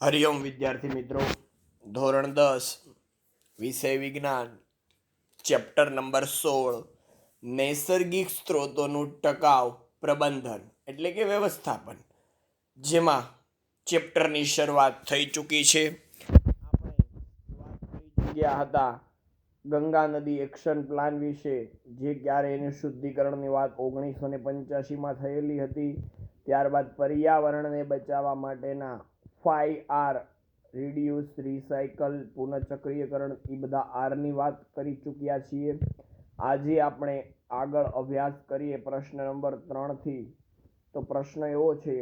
હરિઓમ વિદ્યાર્થી મિત્રો. ધોરણ દસ, વિષય વિજ્ઞાન, ચેપ્ટર નંબર સોળ. નૈસર્ગિક સ્ત્રોતોનું ટકાવ પ્રબંધન, એટલે કે વ્યવસ્થાપન, જેમાં ચેપ્ટરની શરૂઆત થઈ ચૂકી છે. આપણે વાત કરી ચૂક્યા હતા ગંગા નદી એક્શન પ્લાન વિશે, જે ક્યારે એની શુદ્ધિકરણની વાત ઓગણીસો ને પંચ્યાસીમાં થયેલી હતી, ત્યારબાદ પર્યાવરણને બચાવવા માટેના ફાઈવ આર રિડ્યુસ, રિસાયકલ, પુનઃચક્રીયકરણ એ બધા આરની વાત કરી ચૂક્યા છીએ. આજે આપણે આગળ અભ્યાસ કરીએ પ્રશ્ન નંબર ત્રણથી. તો પ્રશ્ન એવો છે,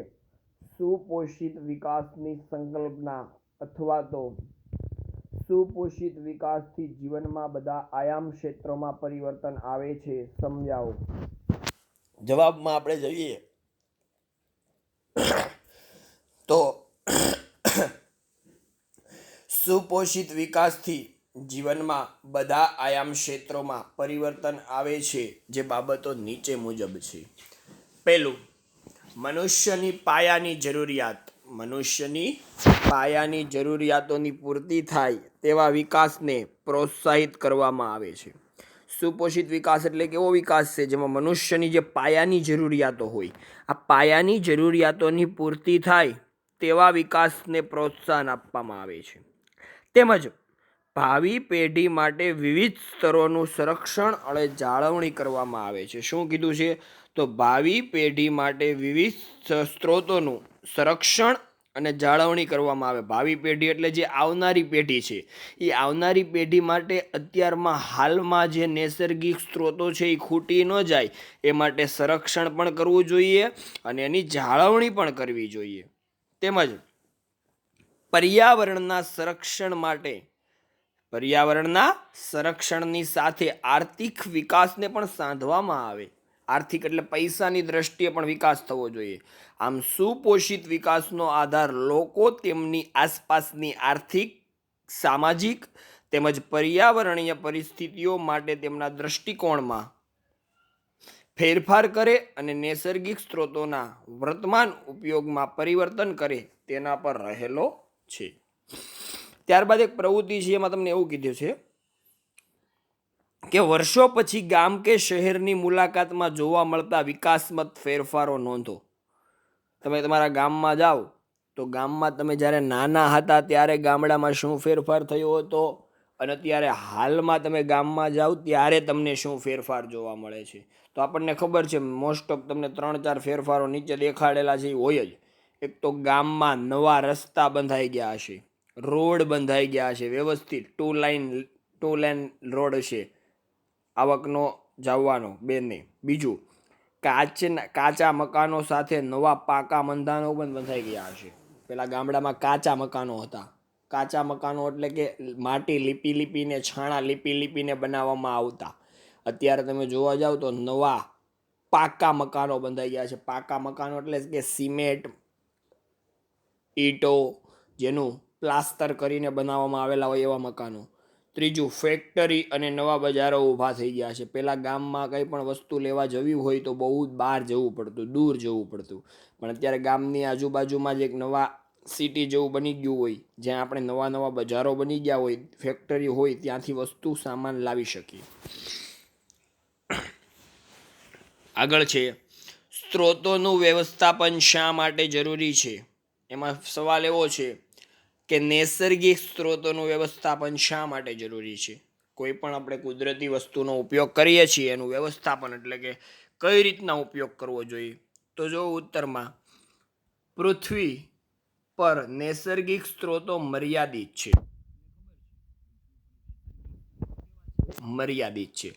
સુપોષિત વિકાસની સંકલ્પના અથવા તો સુપોષિત વિકાસથી જીવનમાં બધા આયામ ક્ષેત્રોમાં પરિવર્તન આવે છે, સમજાવો. જવાબમાં આપણે જોઈએ તો સુપોષિત વિકાસથી જીવનમાં બધા આયામ ક્ષેત્રોમાં પરિવર્તન આવે છે, જે બાબતો નીચે મુજબ છે. પહેલું, મનુષ્યની પાયાની જરૂરિયાત. મનુષ્યની પાયાની જરૂરિયાતોની પૂર્તિ થાય તેવા વિકાસને પ્રોત્સાહિત કરવામાં આવે છે. સુપોષિત વિકાસ એટલે કેવો વિકાસ છે, જેમાં મનુષ્યની જે પાયાની જરૂરિયાતો હોય, આ પાયાની જરૂરિયાતોની પૂર્તિ થાય તેવા વિકાસને પ્રોત્સાહન આપવામાં આવે છે. તેમજ ભાવિ પેઢી માટે વિવિધ સ્તરોનું સંરક્ષણ અને જાળવણી કરવામાં આવે છે. શું કીધું છે? તો ભાવિ પેઢી માટે વિવિધ સ્ત્રોતોનું સંરક્ષણ અને જાળવણી કરવામાં આવે. ભાવિ પેઢી એટલે જે આવનારી પેઢી છે. એ આવનારી પેઢી માટે અત્યારમાં હાલમાં જે નૈસર્ગિક સ્ત્રોતો છે એ ખૂટી ન જાય. એ માટે સંરક્ષણ પણ કરવું જોઈએ અને એની જાળવણી પણ કરવી જોઈએ. તેમજ પર્યાવરણના સંરક્ષણ માટે. પર્યાવરણના સંરક્ષણની સાથે આર્થિક વિકાસને પણ સાંધવામાં આવે. આર્થિક એટલે પૈસાની દ્રષ્ટિએ પણ વિકાસ થવો જોઈએ. આમ સુપોષિત વિકાસનો આધાર લોકો તેમની આસપાસની આર્થિક, સામાજિક તેમજ પર્યાવરણીય પરિસ્થિતિઓ માટે તેમના દૃષ્ટિકોણમાં ફેરફાર કરે અને નૈસર્ગિક સ્ત્રોતોના વર્તમાન ઉપયોગમાં પરિવર્તન કરે તેના પર રહેલો છે. ત્યારબાદ એક પ્રવૃત્તિ છે, એમાં તમને એવું કીધું છે કે વર્ષો પછી ગામ કે શહેરની મુલાકાતમાં જોવા મળતા વિકાસમત ફેરફારો નોંધો. તમે તમારા ગામમાં જાઓ, તો ગામમાં તમે જ્યારે નાના હતા ત્યારે ગામડામાં શું ફેરફાર થયો હતો અને અત્યારે હાલમાં તમે ગામમાં જાઓ ત્યારે તમને શું ફેરફાર જોવા મળે છે? તો આપણને ખબર છે મોસ્ટ ઓફ તમને ત્રણ ચાર ફેરફારો નીચે દેખાડેલા છે, એ હોય જ. એક તો ગામમાં નવા રસ્તા બંધાઈ ગયા હશે, રોડ બંધાઈ ગયા છે વ્યવસ્થિત two line two line road છે આવકનો જાવવાનો બેને. બીજું, કાચના, કાચા મકાનો સાથે નવા પાકા મંધાનો પણ બંધાઈ ગયા હશે. પેલા ગામડામાં કાચા મકાનો હતા. કાચા મકાનો એટલે કે માટી લીપી લીપીને, છાણા લીપી લીપીને બનાવવામાં આવતા. અત્યારે તમે જોવા જાવ તો નવા પાકા મકાનો બંધાઈ ગયા છે. પાકા મકાનો એટલે કે સિમેન્ટ ઈંટો જેનું પ્લાસ્ટર કરીને બનાવવામાં આવેલા હોય એવા મકાનો. ત્રીજું ફેક્ટરી અને નવા બજારો ઊભા થઈ ગયા છે. પહેલાં ગામમાં કંઈ પણ વસ્તુ લેવા જવી હોય તો બહુ બહાર જવું પડતું, દૂર જવું પડતું. પણ અત્યારે ગામની આજુબાજુમાં જ એક નવા સિટી જેવું બની ગયું હોય, જ્યાં આપણે નવા નવા બજારો બની ગયા હોય ફેક્ટરી હોય, ત્યાંથી વસ્તુ, સામાન લાવી શકીએ. આગળ છે, સ્ત્રોતોનું વ્યવસ્થાપન શા માટે જરૂરી છે? એમાં સવાલ એવો છે કે નૈસર્ગિક સ્ત્રોતોનું વ્યવસ્થાપન શા માટે જરૂરી છે? કોઈ પણ આપણે કુદરતી વસ્તુનો ઉપયોગ કરીએ છીએ, એનું વ્યવસ્થાપન એટલે કે કઈ રીતના ઉપયોગ કરવો જોઈએ? તો જો ઉત્તરમાં, પૃથ્વી પર નૈસર્ગિક સ્ત્રોતો મર્યાદિત છે. મર્યાદિત છે.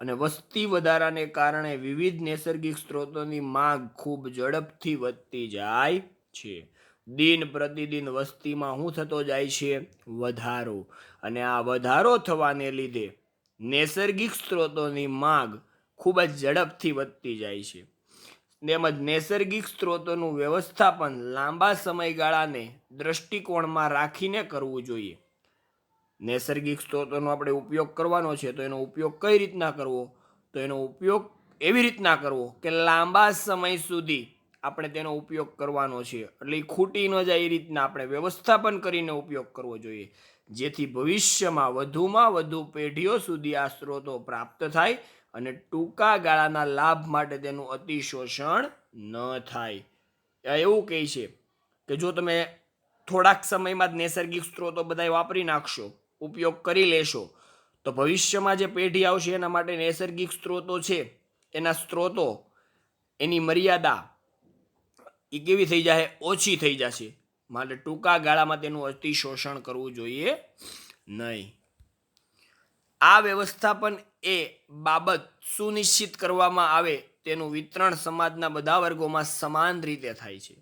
અને વસ્તી વધારાને કારણે વિવિધ નૈસર્ગિક સ્ત્રોતોની માંગ ખૂબ ઝડપથી વધતી જાય છે. દિન પ્રતિદિન વસ્તીમાં શું થતો જાય છે વધારો. અને આ વધારો થવાને લીધે નૈસર્ગિક સ્ત્રોતોની માગ ખૂબ જ ઝડપથી વધતી જાય છે. તેમજ નૈસર્ગિક સ્ત્રોતોનું વ્યવસ્થાપન લાંબા સમયગાળાને દૃષ્ટિકોણમાં રાખીને કરવું જોઈએ. નૈસર્ગિક સ્ત્રોતોનો આપણે ઉપયોગ કરવાનો છે તો એનો ઉપયોગ કઈ રીતના કરવો? તો એનો ઉપયોગ એવી રીતના કરવો કે લાંબા સમય સુધી આપણે તેનો ઉપયોગ કરવાનો છે. એટલે ખૂટી ન જાય એ રીતના આપણે વ્યવસ્થાપન કરીને ઉપયોગ કરવો જોઈએ. જેથી ભવિષ્યમાં વધુમાં વધુ પેઢીઓ સુધી આ સ્ત્રોતો પ્રાપ્ત થાય અને ટૂંકા ગાળાના લાભ માટે તેનું અતિશોષણ ન થાય. એવું કહે છે કે જો તમે થોડાક સમયમાં જ નૈસર્ગિક સ્ત્રોતો બધા વાપરી નાખશો, ઉપયોગ કરી લેશો, તો ભવિષ્યમાં જે પેઢી આવશે એના માટે નૈસર્ગિક સ્ત્રોતો છે, એના સ્ત્રોતો, એની મર્યાદા એ કેવી થઈ જશે ઓછી થઈ જશે. માટે ટૂંકા ગાળામાં તેનું અતિશોષણ કરવું જોઈએ નહીં. આ વ્યવસ્થાપન એ બાબત સુનિશ્ચિત કરવામાં આવે તેનું વિતરણ સમાજના બધા વર્ગોમાં સમાન રીતે થાય છે.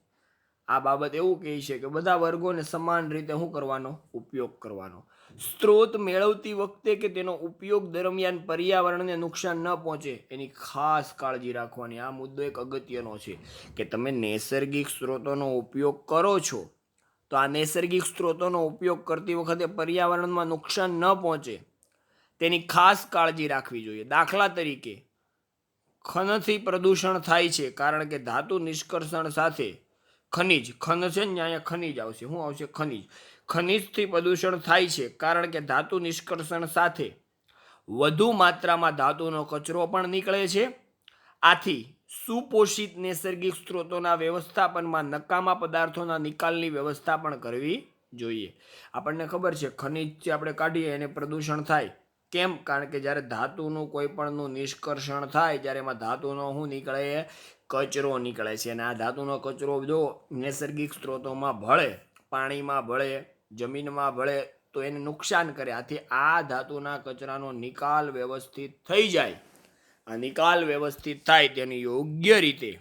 આ બાબત એવું કહે છે કે બધા વર્ગોને સમાન રીતે શું કરવાનો? ઉપયોગ કરવાનો. સ્ત્રોત મેળવતી વખતે કે તેનો ઉપયોગ દરમિયાન પર્યાવરણને નુકસાન ન પહોંચે, એની ખાસ કાળજી રાખવાની. આ મુદ્દો એક અગત્યનો છે કે તમે નૈસર્ગિક સ્ત્રોતોનો ઉપયોગ કરો છો, તો આ નૈસર્ગિક સ્ત્રોતોનો ઉપયોગ કરતી વખતે પર્યાવરણમાં નુકસાન ન પહોંચે, તેની ખાસ કાળજી રાખવી જોઈએ. દાખલા તરીકે, ખનથી પ્રદૂષણ થાય છે કારણ કે ધાતુ નિષ્કર્ષણ સાથે ખનિજ, ખન છે ને અહીંયા ખનિજ આવશે. શું આવશે? ખનિજ. ખનિજથી પ્રદૂષણ થાય છે કારણ કે ધાતુ નિષ્કર્ષણ સાથે વધુ માત્રામાં ધાતુનો કચરો પણ નીકળે છે. આથી સુપોષિત નૈસર્ગિક સ્ત્રોતોના વ્યવસ્થાપનમાં નકામા પદાર્થોના નિકાલની વ્યવસ્થા પણ કરવી જોઈએ. આપણને ખબર છે ખનિજ આપણે કાઢીએ એને પ્રદૂષણ થાય. કેમ? કારણ કે જ્યારે ધાતુનું કોઈ પણનું નિષ્કર્ષણ થાય જ્યારે એમાં ધાતુનો શું નીકળે? કચરો નીકળે છે. અને આ ધાતુનો કચરો જો નૈસર્ગિક સ્ત્રોતોમાં ભળે, પાણીમાં ભળે જમીનમાં ભળે તો એને નુકસાન કરે. આથી આ ધાતુના કચરાનો નિકાલ વ્યવસ્થિત થઈ જાય. આ નિકાલ વ્યવસ્થિત થાય તેની યોગ્ય રીતે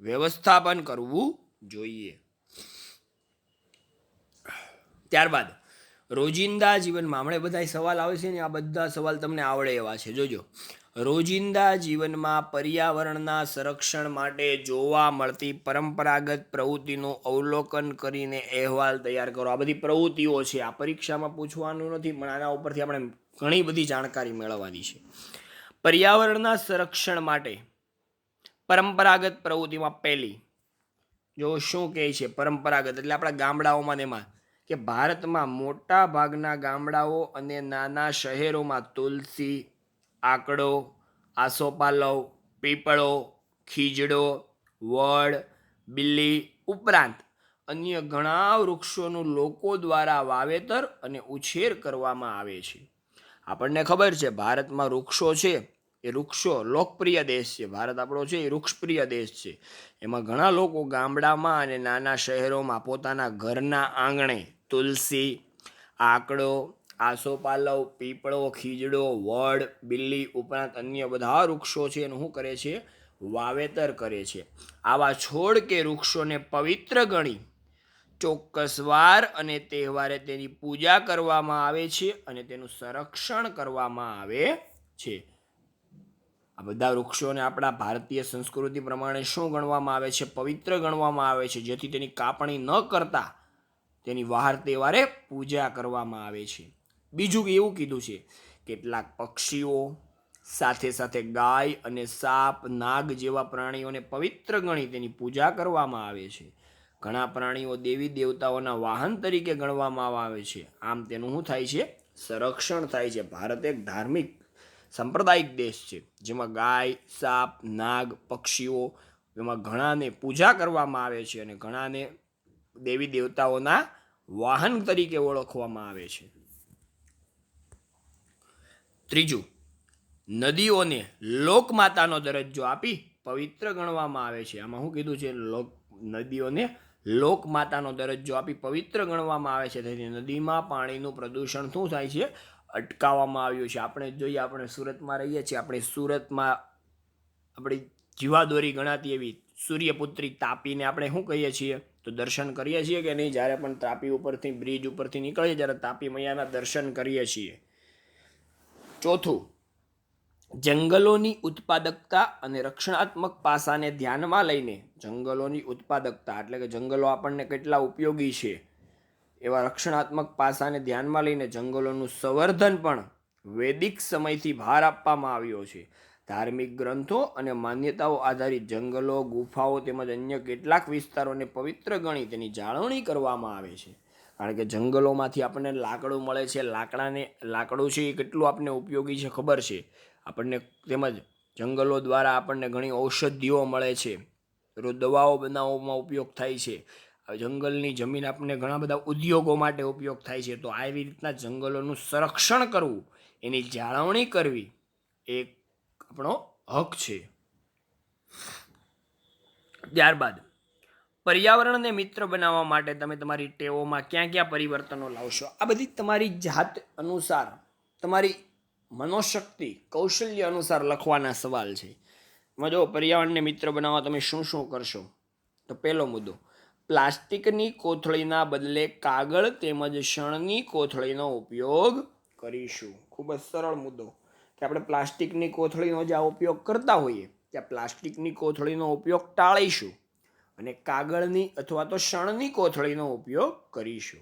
વ્યવસ્થાપન કરવું જોઈએ. ત્યારબાદ રોજિંદા જીવનમાં હમણાં બધા સવાલ આવે છે ને આ બધા સવાલ તમને આવડે એવા છે. જોજો. રોજિંદા જીવનમાં પર્યાવરણના સંરક્ષણ માટે જોવા મળતી પરંપરાગત પ્રવૃત્તિનું અવલોકન કરીને અહેવાલ તૈયાર કરો. આ બધી પ્રવૃત્તિઓ છે. આ પરીક્ષામાં પૂછવાનું નથી, પણ આના ઉપરથી આપણે ઘણી બધી જાણકારી મેળવવાની છે. પર્યાવરણના સંરક્ષણ માટે પરંપરાગત પ્રવૃત્તિમાં પહેલી, જો શું કહે છે, પરંપરાગત, એટલે આપણા ગામડાઓમાં એમાં કે ભારતમાં મોટા ભાગના ગામડાઓ અને નાના શહેરોમાં તુલસી, આકડો, આસોપાલવ, પીપળો, ખીજડો, વડ, બિલ્લી ઉપરાંત અન્ય ઘણા વૃક્ષોનું લોકો દ્વારા વાવેતર અને ઉછેર કરવામાં આવે છે. આપણને ખબર છે, ભારતમાં વૃક્ષો છે, એ વૃક્ષો લોકપ્રિય દેશ છે. ભારત આપણો છે, એ વૃક્ષપ્રિય દેશ છે. એમાં ઘણા લોકો ગામડામાં અને નાના શહેરોમાં પોતાના ઘરના આંગણે તુલસી, આકડો, આસોપાલવ, પીપળો, ખીજડો, વડ, બિલ્લી ઉપરાંત અન્ય બધા વૃક્ષો છે એનું શું કરે છે? વાવેતર કરે છે. આવા છોડ કે વૃક્ષોને પવિત્ર ગણી ચોક્કસ વાર અને તહેવારે તેની પૂજા કરવામાં આવે છે અને તેનું સંરક્ષણ કરવામાં આવે છે. આ બધા વૃક્ષોને આપણા ભારતીય સંસ્કૃતિ પ્રમાણે શું ગણવામાં આવે છે? પવિત્ર ગણવામાં આવે છે. જેથી તેની કાપણી ન કરતા તેની વાર તહેવારે પૂજા કરવામાં આવે છે. બીજું એવું કીધું છે, કેટલાક પક્ષીઓ સાથે સાથે ગાય અને સાપ, નાગ જેવા પ્રાણીઓને પવિત્ર ગણી તેની પૂજા કરવામાં આવે છે. ઘણા પ્રાણીઓ દેવી દેવતાઓના વાહન તરીકે ગણવામાં આવે છે. આમ તેનું શું થાય છે? સંરક્ષણ થાય છે. ભારત એક ધાર્મિક, સાંપ્રદાયિક દેશ છે, જેમાં ગાય, સાપ, નાગ, પક્ષીઓ એમાં ઘણાને પૂજા કરવામાં આવે છે અને ઘણાને દેવી દેવતાઓના વાહન તરીકે ઓળખવામાં આવે છે. ત્રીજું, નદીઓને લોકમાતાનો દરજ્જો આપી પવિત્ર ગણવામાં આવે છે. આમાં શું કીધું છે? લોક, નદીઓને લોકમાતાનો દરજ્જો આપી પવિત્ર ગણવામાં આવે છે. તેથી નદીમાં પાણીનું પ્રદૂષણ શું થાય છે? અટકાવવામાં આવ્યું છે. આપણે જોઈએ, આપણે સુરતમાં રહીએ છીએ. આપણે સુરતમાં આપણી જીવાદોરી ગણાતી એવી સૂર્યપુત્રી તાપીને આપણે શું કહીએ છીએ? તો દર્શન કરીએ છીએ કે નહીં? જ્યારે પણ તાપી ઉપરથી, બ્રિજ ઉપરથી નીકળીએ, જ્યારે તાપી મૈયાના દર્શન કરીએ છીએ. ચોથું, જંગલોની ઉત્પાદકતા અને રક્ષણાત્મક પાસાને ધ્યાનમાં લઈને, જંગલોની ઉત્પાદકતા એટલે કે જંગલો આપણને કેટલા ઉપયોગી છે, એવા રક્ષણાત્મક પાસાને ધ્યાનમાં લઈને જંગલોનું સંવર્ધન પણ વૈદિક સમયથી ભાર આપવામાં આવ્યો છે. ધાર્મિક ગ્રંથો અને માન્યતાઓ આધારિત જંગલો, ગુફાઓ તેમજ અન્ય કેટલાક વિસ્તારોને પવિત્ર ગણી તેની જાળવણી કરવામાં આવે છે. કારણ કે જંગલોમાંથી આપણને લાકડું મળે છે. લાકડાને, લાકડું છે એ કેટલું આપણને ઉપયોગી છે ખબર છે. આપણને તેમજ જંગલો દ્વારા આપણને ઘણી ઔષધિઓ મળે છે. દવાઓ બનાવવામાં ઉપયોગ થાય છે. જંગલની જમીન આપણને ઘણા બધા ઉદ્યોગો માટે ઉપયોગ થાય છે. તો આવી રીતના જંગલોનું સંરક્ષણ કરવું, એની જાળવણી કરવી એ આપણો હક છે. ત્યારબાદ પર્યાવરણને મિત્ર બનાવવા માટે તમે તમારી ટેવોમાં ક્યાં ક્યાં પરિવર્તનો લાવશો? આ બધી તમારી જાત અનુસાર, તમારી મનોશક્તિ, કૌશલ્ય અનુસાર લખવાના સવાલ છે. એમાં જો પર્યાવરણને મિત્ર બનાવવા તમે શું શું કરશો? તો પહેલો મુદ્દો, પ્લાસ્ટિકની કોથળીના બદલે કાગળ તેમજ શણની કોથળીનો ઉપયોગ કરીશું. ખૂબ જ સરળ મુદ્દો. કે આપણે પ્લાસ્ટિકની કોથળીનો જે ઉપયોગ કરતા હોઈએ ત્યાં પ્લાસ્ટિકની કોથળીનો ઉપયોગ ટાળીશું અને કાગળની અથવા તો શણની કોથળીનો ઉપયોગ કરીશું.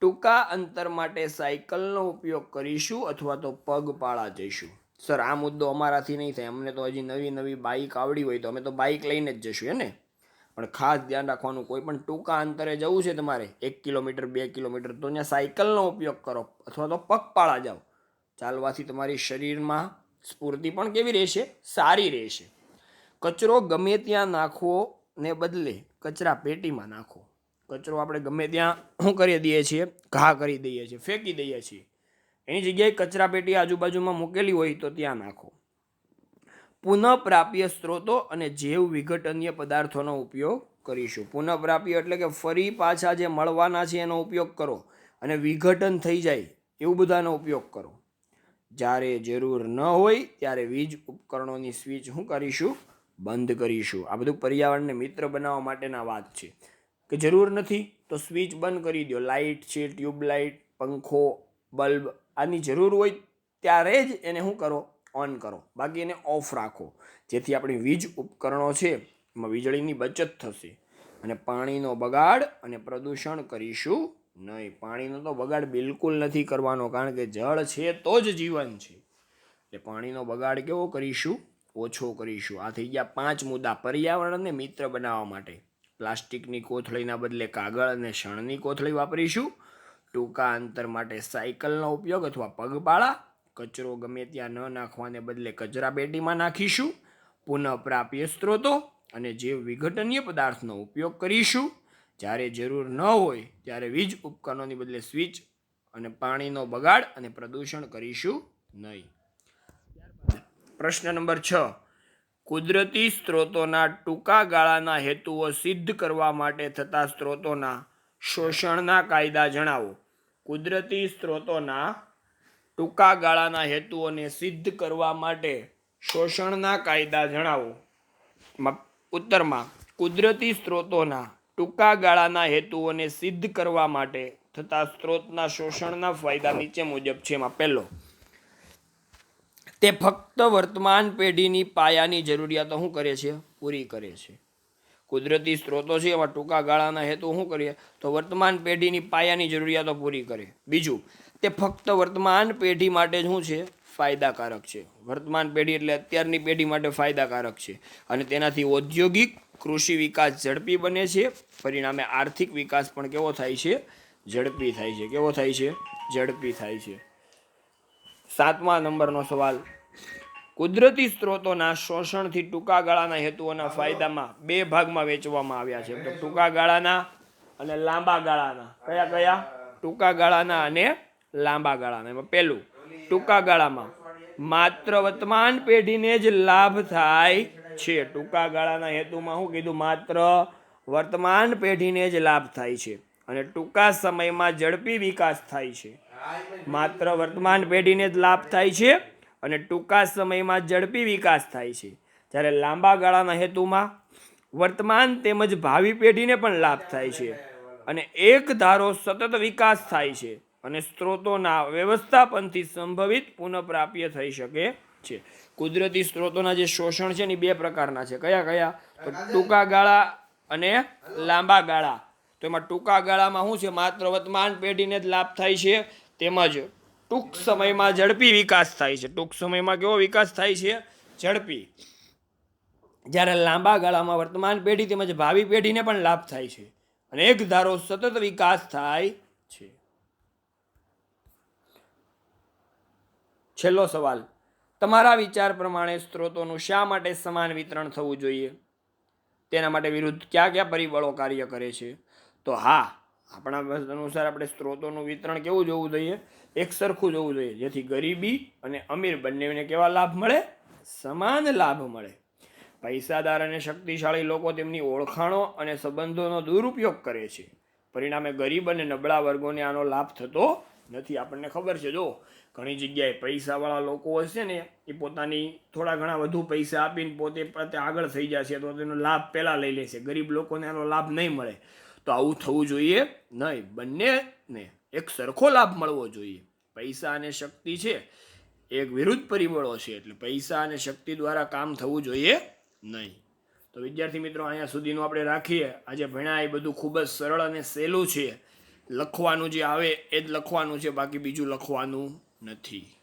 ટૂંકા અંતર માટે સાયકલનો ઉપયોગ કરીશું અથવા તો પગપાળા જઈશું. સર, આ મુદ્દો અમારાથી નહીં થાય. અમને તો હજી નવી નવી બાઇક આવડી હોય તો અમે તો બાઇક લઈને જ જઈશું હે ને? પણ ખાસ ધ્યાન રાખવાનું, કોઈ પણ ટૂંકા અંતરે જવું છે તમારે, એક કિલોમીટર, બે કિલોમીટર, તો ત્યાં સાયકલનો ઉપયોગ કરો, અથવા તો પગપાળા જાઓ. ચાલવાથી તમારી શરીરમાં સ્ફૂર્તિ પણ કેવી રહેશે? સારી રહેશે. કચરો ગમે ત્યાં નાખવો ને બદલે કચરા પેટીમાં નાખો. કચરો આપણે ગમે ત્યાં શું કરી દઈએ છીએ? ઘા કરી દઈએ છીએ, ફેંકી દઈએ છીએ. એની જગ્યાએ કચરા પેટી આજુબાજુમાં મૂકેલી હોય તો ત્યાં નાખો. પુનઃપ્રાપ્ય સ્ત્રોતો અને જૈવ વિઘટનીય પદાર્થોનો ઉપયોગ કરીશું. પુનઃપ્રાપ્ય એટલે કે ફરી પાછા જે મળવાના છે એનો ઉપયોગ કરો અને વિઘટન થઈ જાય એવું બધાનો ઉપયોગ કરો. જ્યારે જરૂર ન હોય ત્યારે વીજ ઉપકરણોની સ્વિચ શું કરીશું, બંધ કરીશું. આ બધું પર્યાવરણને મિત્ર બનાવવા માટેના વાત છે. કે જરૂર નથી તો સ્વિચ બંધ કરી દો લાઇટ છે, ટ્યુબલાઇટ, પંખો, બલ્બ આની જરૂર હોય ત્યારે જ એને શું કરો, ઓન કરો. બાકી એને ઓફ રાખો. જેથી આપણી વીજ ઉપકરણો છે એમાં વીજળીની બચત થશે. અને પાણીનો બગાડ અને પ્રદૂષણ કરીશું નહીં, પાણીનો તો બગાડ બિલકુલ નથી કરવાનો, કારણ કે જળ છે તો જ જીવન છે. એટલે પાણીનો બગાડ કેવો કરીશું? ઓછો કરીશું. આ થઈ ગયા પાંચ મુદ્દા. પર્યાવરણને મિત્ર બનાવવા માટે પ્લાસ્ટિકની કોથળીના બદલે કાગળ અને શણની કોથળી વાપરીશું. ટૂંકા અંતર માટે સાયકલનો ઉપયોગ અથવા પગપાળા. કચરો ગમે ત્યાં ન નાખવાને બદલે કચરા પેટીમાં નાખીશું. પુનઃપ્રાપ્ય સ્ત્રોતો અને જે વિઘટનીય પદાર્થનો ઉપયોગ કરીશું. જ્યારે જરૂર ન હોય ત્યારે વીજ ઉપકરણોની બદલે સ્વિચ અને પાણીનો બગાડ અને પ્રદૂષણ કરીશું નહીં. પ્રશ્ન નંબર છ. કુદરતી સ્ત્રોતોના ટૂંકા ગાળાના હેતુઓ સિદ્ધ કરવા માટે થતા સ્ત્રોતોના શોષણના કાયદા જણાવો. કુદરતી સ્ત્રોતોના ટૂંકા ગાળાના હેતુઓને સિદ્ધ કરવા માટે શોષણના કાયદા જણાવો. ઉત્તરમાં કુદરતી સ્ત્રોતોના ટૂંકા ગાળાના હેતુઓને સિદ્ધ કરવા માટે થતા સ્ત્રોતના શોષણના ફાયદા નીચે મુજબ છે. એમાં પહેલો, તે ફક્ત વર્તમાન પેઢીની પાયાની જરૂરિયાતો શું કરે છે? પૂરી કરે છે. કુદરતી સ્ત્રોતો છે, એમાં ટૂંકા ગાળાના હેતુ શું કરીએ તો વર્તમાન પેઢીની પાયાની જરૂરિયાતો પૂરી કરે. બીજું, તે ફક્ત વર્તમાન પેઢી માટે શું છે? ફાયદાકારક છે. વર્તમાન પેઢી એટલે અત્યારની પેઢી માટે ફાયદાકારક છે. અને તેનાથી ઔદ્યોગિક કૃષિ વિકાસ ઝડપી બને છે. પરિણામે આર્થિક વિકાસ પણ કેવો થાય છે? ઝડપી થાય છે. કેવો થાય છે? ઝડપી થાય છે. સાતમા નંબરનો સવાલ. કુદરતી સ્ત્રોતોના શોષણથી ટૂંકા ગાળાના હેતુઓના ફાયદામાં બે ભાગમાં વેચવામાં આવ્યા છે. તો ટૂંકા ગાળાના અને લાંબા ગાળાના. કયા કયા? ટૂંકા ગાળાના અને લાંબા ગાળાના. એમાં પહેલું ટૂંકા ગાળામાં. માત્ર વર્તમાન પેઢીને જ લાભ થાય છે. ટૂંકા ગાળાના હેતુમાં શું કીધું, માત્ર વર્તમાન પેઢીને જ લાભ થાય છે અને ટૂંકા સમયમાં ઝડપી વિકાસ થાય છે. માત્ર વર્તમાન પેઢીને જ લાભ થાય છે અને ટૂંકા સમયમાં ઝડપી વિકાસ થાય છે. જ્યારે લાંબા ગાળાના હેતુમાં વર્તમાન તેમજ ભાવિ પેઢીને પણ લાભ થાય છે અને એક ધારો સતત વિકાસ થાય છે. અને સ્ત્રોતોના વ્યવસ્થાપનથી સંભવિત પુનઃપ્રાપ્ય થઈ શકે છે. કુદરતી સ્ત્રોતોના જે શોષણ છે ને બે પ્રકારના છે. કયા કયા? તો ટૂંકા ગાળા અને લાંબા ગાળા. તો એમાં ટૂંકા ગાળામાં શું છે? માત્ર વર્તમાન પેઢીને જ લાભ થાય છે. તેમજ ટૂંક સમયમાં ઝડપી વિકાસ થાય છે. ટૂંક સમયમાં કેવો વિકાસ થાય છે? ઝડપી. જ્યારે લાંબા ગાળામાં વર્તમાન પેઢી તેમજ ભાવિ પેઢીને પણ લાભ થાય છે. અને એક ધારો સતત વિકાસ થાય છે છેલ્લો સવાલ. તમારા વિચાર પ્રમાણે સ્ત્રોતોનું શા માટે સમાન વિતરણ થવું જોઈએ? તેના માટે વિરુદ્ધ કયા કયા પરિબળો કાર્ય કરે છે? તો હા, આપણા અનુસાર આપણે સ્ત્રોતોનું વિતરણ કેવું જોવું જોઈએ? એક સરખું જોવું જોઈએ, જેથી ગરીબી અને અમીર બંનેને કેવા લાભ મળે? સમાન લાભ મળે. પૈસાદાર અને શક્તિશાળી લોકો તેમની ઓળખાણો અને સંબંધોનો દુરુપયોગ કરે છે. પરિણામે ગરીબ અને નબળા વર્ગોને આનો લાભ થતો નથી. આપણને ખબર છે, જો ઘણી જગ્યાએ પૈસાવાળા લોકો હશે ને, એ પોતાની થોડા ઘણા વધુ પૈસા આપીને પોતે પ્રત્યે આગળ થઈ જશે તો તેનો લાભ પહેલાં લઈ લેશે. ગરીબ લોકોને આનો લાભ નહીં મળે. તો આવું થવું જોઈએ નહીં. બંનેને એક સરખો લાભ મળવો જોઈએ. પૈસા અને શક્તિ છે એક વિરુદ્ધ પરિબળો છે, એટલે પૈસા અને શક્તિ દ્વારા કામ થવું જોઈએ નહીં. તો વિદ્યાર્થી મિત્રો, અહીંયા સુધીનું આપણે રાખીએ. આજે ભણ્યા એ બધું ખૂબ જ સરળ અને સહેલું છે. લખવાનું જે આવે એ જ લખવાનું છે, બાકી બીજું લખવાનું નથી.